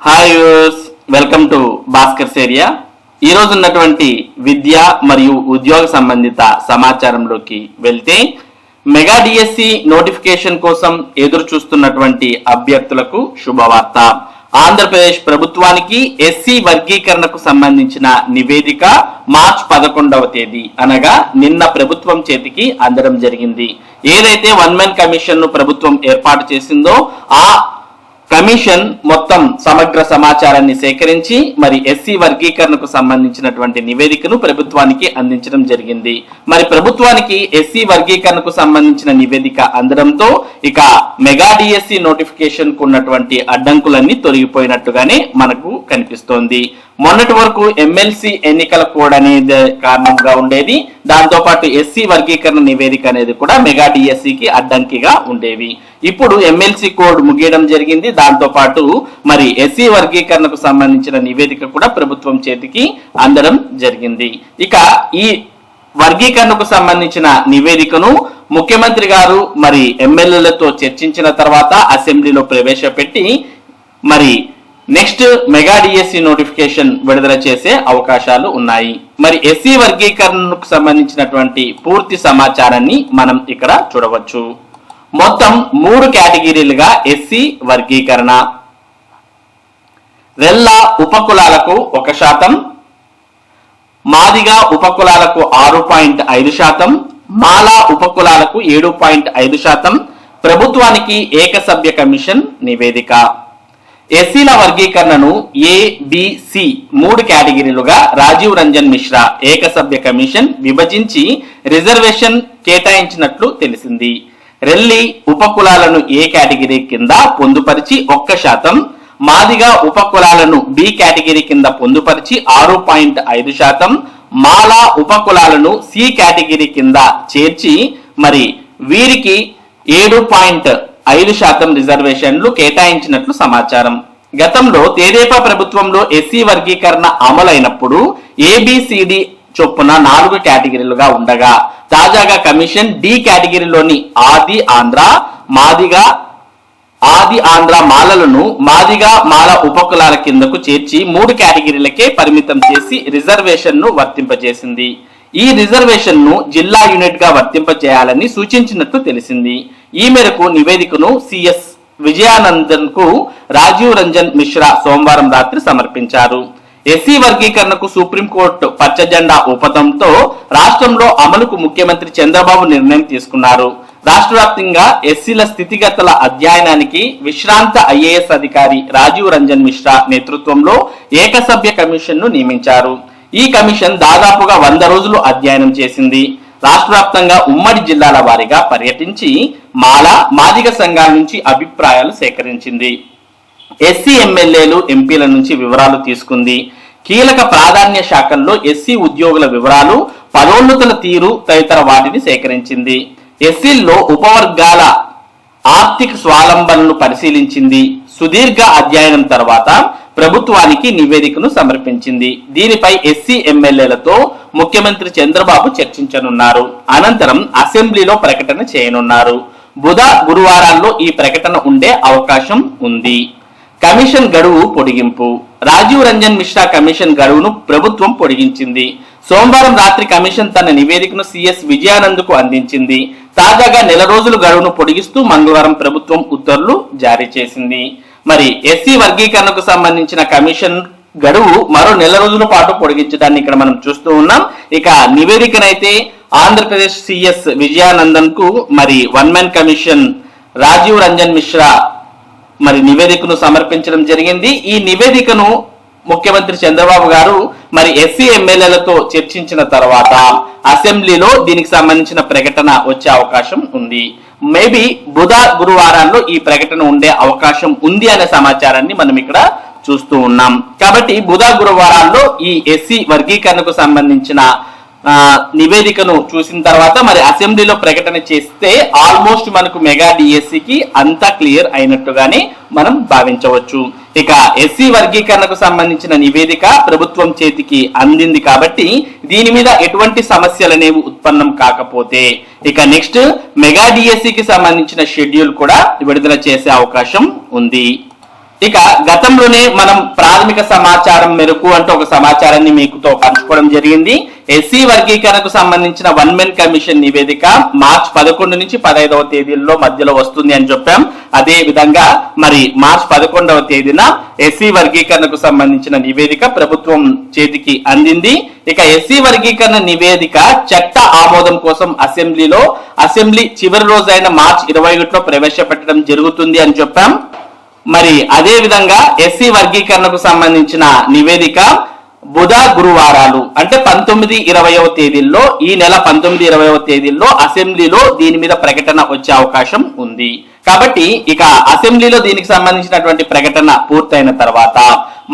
Hi యూస్ welcome to Bhaskar's area ఈ ఉన్నటువంటి విద్య మరియు ఉద్యోగ సంబంధిత సమాచారంలోకి వెళ్తే మెగా డిఎస్సి నోటిఫికేషన్ కోసం ఎదురు చూస్తున్నటువంటి అభ్యర్థులకు శుభవార్త. ఆంధ్రప్రదేశ్ ప్రభుత్వానికి ఎస్సీ వర్గీకరణకు సంబంధించిన నివేదిక మార్చ్ పదకొండవ తేదీ. అనగా నిన్న ప్రభుత్వం చేతికి అందడం జరిగింది. ఏదైతే వన్ మ్యాన్ కమిషన్ను ప్రభుత్వం ఏర్పాటు చేసిందో ఆ కమిషన్ మొత్తం సమగ్ర సమాచారాన్ని సేకరించి మరి ఎస్సీ వర్గీకరణకు సంబంధించినటువంటి నివేదికను ప్రభుత్వానికి అందించడం జరిగింది. మరి ప్రభుత్వానికి ఎస్సీ వర్గీకరణకు సంబంధించిన నివేదిక అందడంతో ఇక మెగా డిఎస్సి నోటిఫికేషన్కు ఉన్నటువంటి అడ్డంకులన్నీ తొలగిపోయినట్టుగానే మనకు కనిపిస్తోంది. మొన్నటి వరకు ఎమ్మెల్సీ ఎన్నికల కోడ్ అనేది కారణంగా ఉండేది. దాంతోపాటు ఎస్సీ వర్గీకరణ నివేదిక అనేది కూడా మెగా డిఎస్సికి అడ్డంకిగా ఉండేవి. ఇప్పుడు ఎమ్మెల్సీ కోడ్ ముగియడం జరిగింది. దాంతో పాటు మరి ఎస్సీ వర్గీకరణకు సంబంధించిన నివేదిక కూడా ప్రభుత్వం చేతికి అందడం జరిగింది. ఇక ఈ వర్గీకరణకు సంబంధించిన నివేదికను ముఖ్యమంత్రి గారు మరి ఎమ్మెల్యేలతో చర్చించిన తర్వాత అసెంబ్లీలో ప్రవేశపెట్టి మరి నెక్స్ట్ మెగా డిఎస్సి నోటిఫికేషన్ విడుదల చేసే అవకాశాలు ఉన్నాయి. మరి ఎస్సీ వర్గీకరణకు సంబంధించినటువంటి పూర్తి సమాచారాన్ని మనం ఇక్కడ చూడవచ్చు. మొత్తం మూడు కేటగిరీలుగా ఎస్సీ వర్గీకరణ. రెల్ల ఉపకులాలకు ఒక శాతం. మాదిగా ఉపకులాలకు ఆరు పాయింట్ ఐదు శాతం. మాలా ఉపకులాలకు ఏడు పాయింట్ ఐదు శాతం. ప్రభుత్వానికి ఏకసభ్య కమిషన్ నివేదిక. ఎస్సీల వర్గీకరణను ఏబిసి మూడు కేటగిరీలుగా రాజీవ్ రంజన్ మిశ్రా ఏకసభ్య కమిషన్ విభజించి రిజర్వేషన్ కేటాయించినట్లు తెలిసింది. రెల్లి ఉపకులాలను ఏ కేటగిరీ కింద పొందుపరిచి ఒక్క శాతం? మాదిగా ఉపకులాలను బి కేటగిరీ కింద పొందుపరిచి ఆరు పాయింట్ ఐదు శాతం. మాలా ఉపకులాలను సి కేటగిరీ కింద చేర్చి మరి వీరికి ఏడు పాయింట్ ఐదు శాతం రిజర్వేషన్లు కేటాయించినట్లు సమాచారం. గతంలో తేదేపా ప్రభుత్వంలో ఎస్సీ వర్గీకరణ అమలైనప్పుడు ఏబిసిడి చొప్పున నాలుగు కేటగిరీలుగా ఉండగా తాజాగా కమిషన్ డి కేటగిరీలోని ఆది ఆంధ్ర మాదిగా ఆది ఆంధ్ర మాలలను మాదిగా మాల ఉపకులాల కిందకు చేర్చి మూడు కేటగిరీలకే పరిమితం చేసి రిజర్వేషన్ను వర్తింపజేసింది. ఈ రిజర్వేషన్ను జిల్లా యూనిట్గా వర్తింపజేయాలని సూచించినట్టు తెలిసింది. ఈ మేరకు నివేదికను సిఎస్ విజయానందన్కు రాజీవ్ రంజన్ మిశ్రా సోమవారం రాత్రి సమర్పించారు. ఎస్సీ వర్గీకరణకు సుప్రీంకోర్టు పచ్చజెండా ఊపతంతో రాష్ట్రంలో అమలుకు ముఖ్యమంత్రి చంద్రబాబు నిర్ణయం తీసుకున్నారు. రాష్ట్ర వ్యాప్తంగా ఎస్సీల స్థితిగతుల అధ్యయనానికి విశ్రాంత ఐఏఎస్ అధికారి రాజీవ్ రంజన్ మిశ్రా నేతృత్వంలో ఏకసభ్య కమిషన్ను నియమించారు. ఈ కమిషన్ దాదాపుగా వంద రోజులు అధ్యయనం చేసింది. రాష్ట్ర వ్యాప్తంగా ఉమ్మడి జిల్లాల వారీగా పర్యటించి మాల మాదిగ సంఘాల నుంచి అభిప్రాయాలు సేకరించింది. ఎస్సీ ఎమ్మెల్యేలు ఎంపీల నుంచి వివరాలు తీసుకుంది. కీలక ప్రాధాన్య శాఖల్లో ఎస్సీ ఉద్యోగుల వివరాలు పదోన్నతుల తీరు తదితర వాటిని సేకరించింది. ఎస్సీల్లో ఉపవర్గాల ఆర్థిక స్వాలంబనను పరిశీలించింది. సుదీర్ఘ అధ్యయనం తర్వాత ప్రభుత్వానికి నివేదికను సమర్పించింది. దీనిపై ఎస్సీ ఎమ్మెల్యేలతో ముఖ్యమంత్రి చంద్రబాబు చర్చించనున్నారు. అనంతరం అసెంబ్లీలో ప్రకటన చేయనున్నారు. బుధ గురువారాల్లో ఈ ప్రకటన ఉండే అవకాశం ఉంది. కమిషన్ గడువు పొడిగింపు. రాజీవ్ రంజన్ మిశ్రా కమిషన్ గడువును ప్రభుత్వం పొడిగించింది. సోమవారం రాత్రి కమిషన్ తన నివేదికను సిఎస్ విజయానంద్కు అందించింది. తాజాగా నెల రోజులు గడువును పొడిగిస్తూ మంగళవారం ప్రభుత్వం ఉత్తర్వులు జారీ చేసింది. మరి ఎస్సీ వర్గీకరణకు సంబంధించిన కమిషన్ గడువు మరో నెల రోజుల పాటు పొడిగించడాన్ని ఇక్కడ మనం చూస్తూ ఉన్నాం. ఇక నివేదికనైతే ఆంధ్రప్రదేశ్ సిఎస్ విజయానందన్కు మరి one man commission Rajiv Ranjan Mishra మరి నివేదికను సమర్పించడం జరిగింది. ఈ నివేదికను ముఖ్యమంత్రి చంద్రబాబు గారు మరి ఎస్సీ ఎమ్మెల్యేలతో చర్చించిన తర్వాత అసెంబ్లీలో దీనికి సంబంధించిన ప్రకటన వచ్చే అవకాశం ఉంది. మేబీ బుధ గురువారాల్లో ఈ ప్రకటన ఉండే అవకాశం ఉంది అనే సమాచారాన్ని మనం ఇక్కడ చూస్తూ ఉన్నాం. కాబట్టి బుధ గురువారాల్లో ఈ ఎస్సీ వర్గీకరణకు సంబంధించిన నివేదికను చూసిన తర్వాత మరి అసెంబ్లీలో ప్రకటన చేస్తే ఆల్మోస్ట్ మనకు మెగా డిఎస్సికి అంతా క్లియర్ అయినట్టుగానే మనం భావించవచ్చు. ఇక ఎస్సీ వర్గీకరణకు సంబంధించిన నివేదిక ప్రభుత్వం చేతికి అందింది కాబట్టి దీని మీద ఎటువంటి సమస్యలు అనేవి ఉత్పన్నం కాకపోతే ఇక నెక్స్ట్ మెగా డిఎస్సికి సంబంధించిన షెడ్యూల్ కూడా విడుదల చేసే అవకాశం ఉంది. ఇక గతంలోనే మనం ప్రాథమిక సమాచారం మేరకు అంటే ఒక సమాచారాన్ని మీకుతో పంచుకోవడం జరిగింది. ఎస్సీ వర్గీకరణకు సంబంధించిన వన్ మెన్ కమిషన్ నివేదిక మార్చ్ పదకొండు నుంచి పదహైదవ తేదీల్లో మధ్యలో వస్తుంది అని చెప్పాం. అదే విధంగా మరి మార్చ్ పదకొండవ తేదీన ఎస్సీ వర్గీకరణకు సంబంధించిన నివేదిక ప్రభుత్వం చేతికి అందింది. ఇక ఎస్సీ వర్గీకరణ నివేదిక చట్ట ఆమోదం కోసం అసెంబ్లీలో అసెంబ్లీ చివరి రోజైన మార్చ్ ఇరవై ఒకటిలో ప్రవేశపెట్టడం జరుగుతుంది అని చెప్పాం. మరి అదే విధంగా ఎస్సీ వర్గీకరణకు సంబంధించిన నివేదిక బుధ గురువారాలు అంటే పంతొమ్మిది ఇరవయవ తేదీల్లో ఈ నెల పంతొమ్మిది ఇరవయవ తేదీల్లో అసెంబ్లీలో దీని మీద ప్రకటన వచ్చే అవకాశం ఉంది. కాబట్టి ఇక అసెంబ్లీలో దీనికి సంబంధించినటువంటి ప్రకటన పూర్తయిన తర్వాత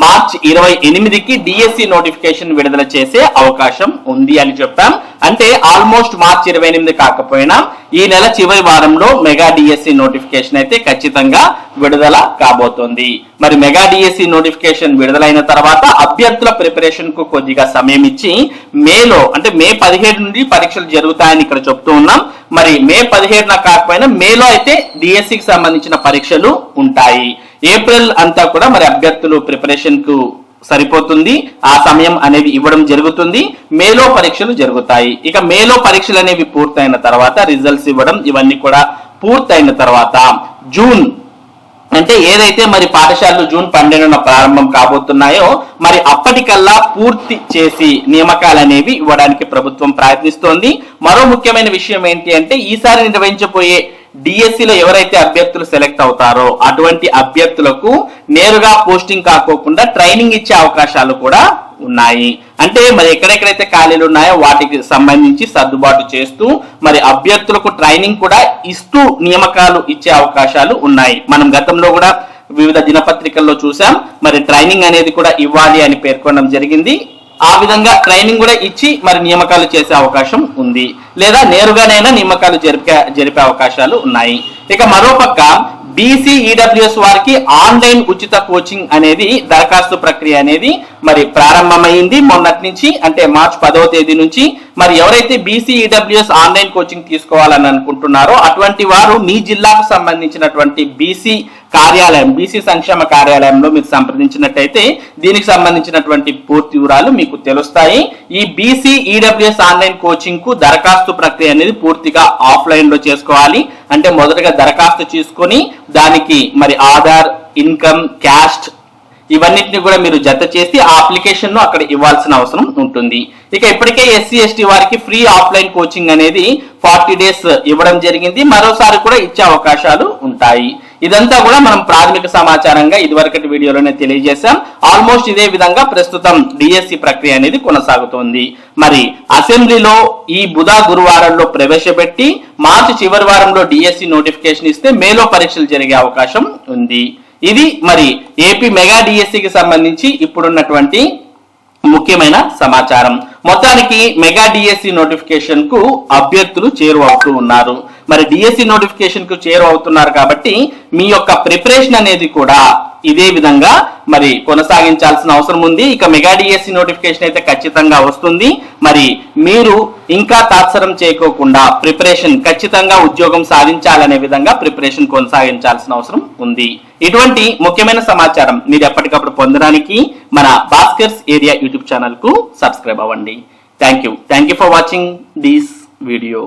మార్చ్ ఇరవై ఎనిమిదికి డిఎస్సి నోటిఫికేషన్ విడుదల చేసే అవకాశం ఉంది అని చెప్పాం. అంటే ఆల్మోస్ట్ మార్చ్ ఇరవై ఎనిమిది కాకపోయినా ఈ నెల చివరి వారంలో మెగా డిఎస్సి నోటిఫికేషన్ అయితే ఖచ్చితంగా విడుదల కాబోతోంది. మరి మెగా డిఎస్సి నోటిఫికేషన్ విడుదలైన తర్వాత అభ్యర్థుల ప్రిపరేషన్కు కొద్దిగా సమయం ఇచ్చి మేలో అంటే మే పదిహేడు నుండి పరీక్షలు జరుగుతాయని ఇక్కడ చెప్తూ ఉన్నాం. మరి మే పదిహేడున కాకపోయినా మేలో అయితే డిఎస్సికి సంబంధించిన పరీక్షలు ఉంటాయి. ఏప్రిల్ అంతా కూడా మరి అభ్యర్థులు ప్రిపరేషన్కు సరిపోతుంది. ఆ సమయం అనేది ఇవ్వడం జరుగుతుంది. మేలో పరీక్షలు జరుగుతాయి. ఇక మేలో పరీక్షలు అనేవి పూర్తయిన తర్వాత రిజల్ట్స్ ఇవ్వడం ఇవన్నీ కూడా పూర్తయిన తర్వాత జూన్ అంటే ఏదైతే మరి పాఠశాలలు జూన్ పన్నెండున ప్రారంభం కాబోతున్నాయో మరి అప్పటికల్లా పూర్తి చేసి నియామకాలు అనేవి ఇవ్వడానికి ప్రభుత్వం ప్రయత్నిస్తోంది. మరో ముఖ్యమైన విషయం ఏంటి అంటే ఈసారి నిర్వహించబోయే డిఎస్సిలో ఎవరైతే అభ్యర్థులు సెలెక్ట్ అవుతారో అటువంటి అభ్యర్థులకు నేరుగా పోస్టింగ్ కాకోకుండా ట్రైనింగ్ ఇచ్చే అవకాశాలు కూడా ఉన్నాయి. అంటే మరి ఎక్కడెక్కడైతే ఖాళీలు ఉన్నాయో వాటికి సంబంధించి సర్దుబాటు చేస్తూ మరి అభ్యర్థులకు ట్రైనింగ్ కూడా ఇస్తూ నియామకాలు ఇచ్చే అవకాశాలు ఉన్నాయి. మనం గతంలో కూడా వివిధ దినపత్రికల్లో చూసాం. మరి ట్రైనింగ్ అనేది కూడా ఇవ్వాలి అని పేర్కొనడం జరిగింది. ఆ విధంగా ట్రైనింగ్ కూడా ఇచ్చి మరి నియామకాలు చేసే అవకాశం ఉంది. లేదా నేరుగానైనా నియామకాలు జరిపే జరిపే అవకాశాలు ఉన్నాయి. ఇక మరోపక్క బీసీ ఈడబ్ల్యూఎస్ వారికి ఆన్లైన్ ఉచిత కోచింగ్ అనేది దరఖాస్తు ప్రక్రియ అనేది మరి ప్రారంభమైంది. మొన్నటి నుంచి అంటే మార్చ్ పదవ తేదీ నుంచి మరి ఎవరైతే బీసీ ఈడబ్ల్యూఎస్ ఆన్లైన్ కోచింగ్ తీసుకోవాలని అనుకుంటున్నారో అటువంటి వారు మీ జిల్లాకు సంబంధించినటువంటి బీసీ కార్యాలయం బీసీ సంక్షేమ కార్యాలయంలో మీరు సంప్రదించినట్టయితే దీనికి సంబంధించినటువంటి పూర్తి వివరాలు మీకు తెలుస్తాయి. ఈ బీసీ ఈడబ్ల్యూఎస్ ఆన్లైన్ కోచింగ్కు దరఖాస్తు ప్రక్రియ అనేది పూర్తిగా ఆఫ్లైన్లో చేసుకోవాలి. అంటే మొదటగా దరఖాస్తు చేసుకొని దానికి మరి ఆధార్ ఇన్కమ్ క్యాస్ట్ ఇవన్నిటిని కూడా మీరు జత చేసి ఆ అప్లికేషన్ను అక్కడ ఇవ్వాల్సిన అవసరం ఉంటుంది. ఇక ఇప్పటికే ఎస్సీ ఎస్టీ వారికి ఫ్రీ ఆఫ్లైన్ కోచింగ్ అనేది ఫార్టీ డేస్ ఇవ్వడం జరిగింది. మరోసారి కూడా ఇచ్చే అవకాశాలు ఉంటాయి. ఇదంతా కూడా మనం ప్రాథమిక సమాచారంగా ఇదివరకటి వీడియోలోనే తెలియజేశాం. ఆల్మోస్ట్ ఇదే విధంగా ప్రస్తుతం డిఎస్సి ప్రక్రియ అనేది కొనసాగుతోంది. మరి అసెంబ్లీలో ఈ బుధ గురువారంలో ప్రవేశపెట్టి మార్చి చివరి వారంలో డిఎస్సి నోటిఫికేషన్ ఇస్తే మేలో పరీక్షలు జరిగే అవకాశం ఉంది. ఇది మరి ఏపీ మెగా డిఎస్సికి సంబంధించి ఇప్పుడున్నటువంటి ముఖ్యమైన సమాచారం. మొత్తానికి మెగా డిఎస్సి నోటిఫికేషన్కు అభ్యర్థులు చేరువవుతూ ఉన్నారు. మరి డిఎస్సి నోటిఫికేషన్కు చేరువవుతున్నారు కాబట్టి మీ యొక్క ప్రిపరేషన్ అనేది కూడా ఇదే విధంగా మరి కొనసాగించాల్సిన అవసరం ఉంది. ఇక మెగా డిఎస్సి నోటిఫికేషన్ అయితే ఖచ్చితంగా వస్తుంది. మరి మీరు ఇంకా తాత్సరం చేయకోకుండా ప్రిపరేషన్ ఖచ్చితంగా ఉద్యోగం సాధించాలనే విధంగా ప్రిపరేషన్ కొనసాగించాల్సిన అవసరం ఉంది. ఇటువంటి ముఖ్యమైన సమాచారం మీరు ఎప్పటికప్పుడు పొందడానికి మన భాస్కర్స్ ఏరియా యూట్యూబ్ ఛానల్కు సబ్స్క్రైబ్ అవ్వండి. Thank you thank you for watching this video